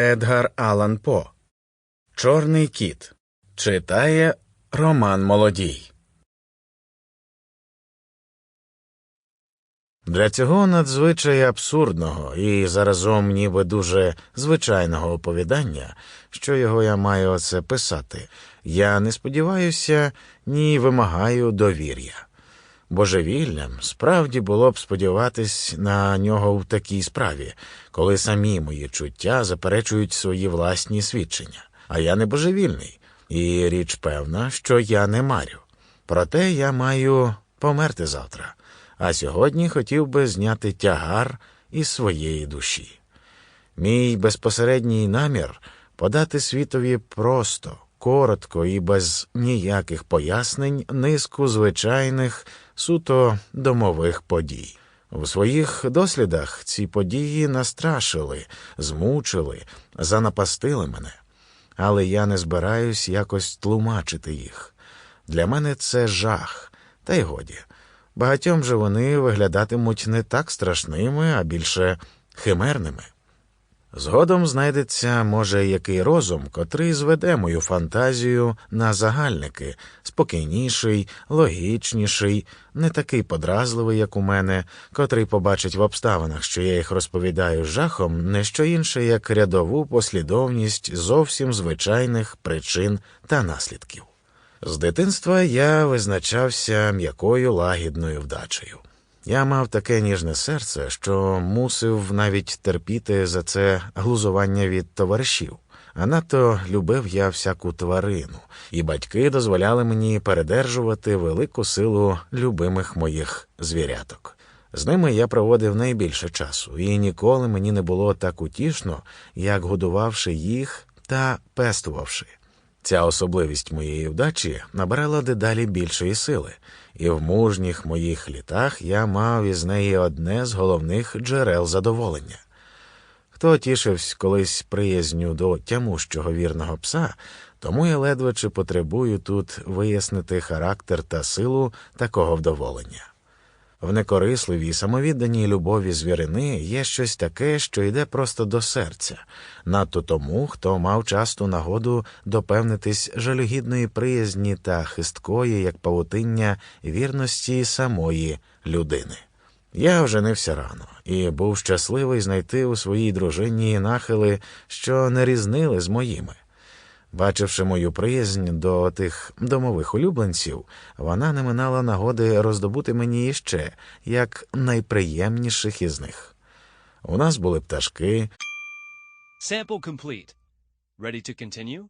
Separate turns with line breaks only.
Едгар Алан По. Чорний кіт. Читає Роман Молодій. Для цього надзвичай абсурдного і заразом ніби дуже звичайного оповідання, що його я маю оце писати, я не сподіваюся, ні вимагаю довір'я. Божевіллям справді було б сподіватись на нього в такій справі, коли самі мої чуття заперечують свої власні свідчення. А я не божевільний, і річ певна, що я не марю. Проте я маю померти завтра, а сьогодні хотів би зняти тягар із своєї душі. Мій безпосередній намір подати світові просто, коротко і без ніяких пояснень низку звичайних суто домових подій. У своїх дослідах ці події настрашили, змучили, занапастили мене, але я не збираюсь якось тлумачити їх. Для мене це жах, та й годі. Багатьом же вони виглядатимуть не так страшними, а більше химерними. Згодом знайдеться, може, який розум, котрий зведе мою фантазію на загальники, спокійніший, логічніший, не такий подразливий, як у мене, котрий побачить в обставинах, що я їх розповідаю жахом, не що інше, як рядову послідовність зовсім звичайних причин та наслідків. З дитинства я визначався м'якою лагідною вдачею. Я мав таке ніжне серце, що мусив навіть терпіти за це глузування від товаришів. А надто любив я всяку тварину, і батьки дозволяли мені передержувати велику силу любимих моїх звіряток. З ними я проводив найбільше часу, і ніколи мені не було так утішно, як годувавши їх та пестувавши. Ця особливість моєї вдачі набирала дедалі більшої сили, і в мужніх моїх літах я мав із неї одне з головних джерел задоволення. Хто тішився колись приязню до тямущого вірного пса, тому я ледве чи потребую тут вияснити характер та силу такого вдоволення. В некорисливій самовідданій любові звірини є щось таке, що йде просто до серця, надто тому, хто мав часту нагоду допевнитись жалюгідної приязні та хисткої, як павутиння вірності самої людини. Я оженився рано і був щасливий знайти у своїй дружині нахили, що не різнили з моїми. Бачивши мою приязнь до тих домових улюбленців, вона не минала нагоди роздобути мені іще як найприємніших із них. У нас були пташки,
Sample complete. Ready to continue?